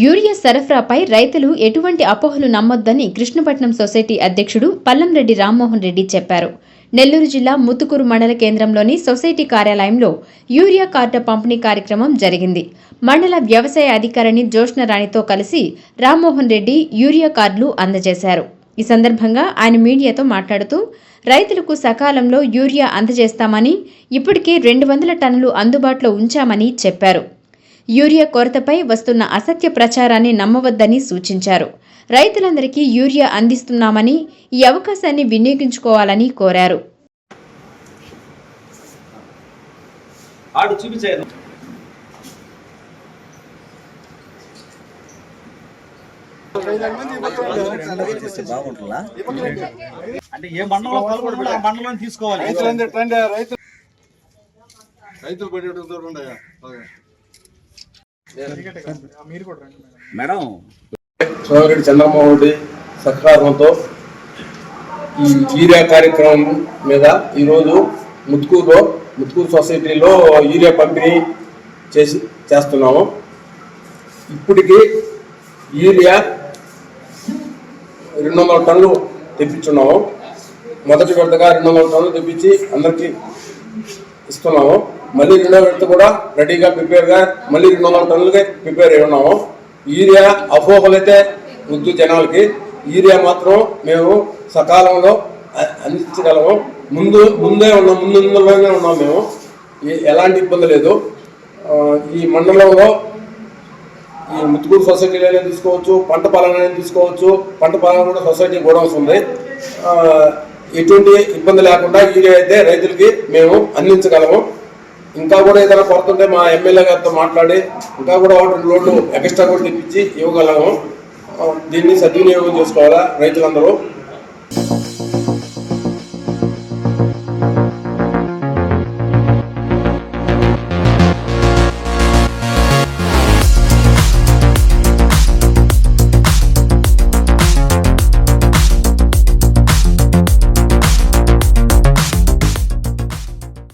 Urea సరఫరాపై రైతులు ఎటువంటి అపోహలు నమ్మొద్దని కృష్ణపట్నం సొసైటీ అధ్యక్షుడు పల్లంరెడ్డి రామ్మోహన్ రెడ్డి చెప్పారు. నెల్లూరు జిల్లా ముత్తుకూరు మండల కేంద్రంలోని సొసైటీ కార్యాలయంలో యూరియా కార్డు పంపిణీ కార్యక్రమం జరిగింది. మండల వ్యవసాయ అధికారిని జోష్నరాణితో కలిసి రామ్మోహన్ రెడ్డి యూరియా కార్డులు అందజేశారు. ఈ సందర్భంగా ఆయన మీడియాతో మాట్లాడుతూ రైతులకు సకాలంలో యూరియా అందజేస్తామని ఇప్పటికే రెండు వందల టన్నులు అందుబాటులో ఉంచామని చెప్పారు. యూరియా కొరతపై వస్తున్న అసత్య ప్రచారాన్ని నమ్మవద్దని సూచించారు. రైతులందరికీ యూరియా అందిస్తున్నామని ఈ అవకాశాన్ని వినియోగించుకోవాలని కోరారు. అంటే ఏ మండలం తీసుకోవాలి. రైతులు. మేడం. సోమిరెడ్డి చంద్రమోహన్ రెడ్డి సహకారంతో ఈ యూరియా కార్యక్రమం మీద ఈరోజు ముత్కూరులో ముత్కూరు సొసైటీలో యూరియా పంపిణీ చేసి చేస్తున్నాము. ఇప్పటికి యూరియా రెండు వందల టన్నులు తెప్పించున్నాము. మొదటి విడతగా రెండు వందల టన్నులు తెప్పించి అందరికీ ఇస్తున్నాము. మళ్ళీ రెండో విడత కూడా రెడీగా ప్రిపేర్గా మళ్ళీ రెండు వందల టన్నులకి ప్రిపేర్ అయి ఉన్నాము. యూరియా అపోహలైతే వద్దు జనాలకి. యూరియా మాత్రం మేము సకాలంలో అందించగలము. ముందు ముందే ఉన్నాం ముందు ముందులోనే ఉన్నాం మేము. ఎలాంటి ఇబ్బంది లేదు. ఈ మండలంలో ఈ ముత్తుకూరు అనేది తీసుకోవచ్చు పంట పాలన తీసుకోవచ్చు. పంట పాలన కూడా సొసైటీ గోడౌన్స్ ఉంది. ఎటువంటి ఇబ్బంది లేకుండా యూరియా అయితే రైతులకి మేము అందించగలము. ఇంకా కూడా ఏదైనా కొరత ఉంటే మా ఎమ్మెల్యే గారితో మాట్లాడి ఇంకా కూడా ఒకటి లోడ్లు ఎక్స్ట్రా కూడా తెప్పించి ఇవ్వగలము. దీన్ని సద్వినియోగం చేసుకోవాలా రైతులందరూ?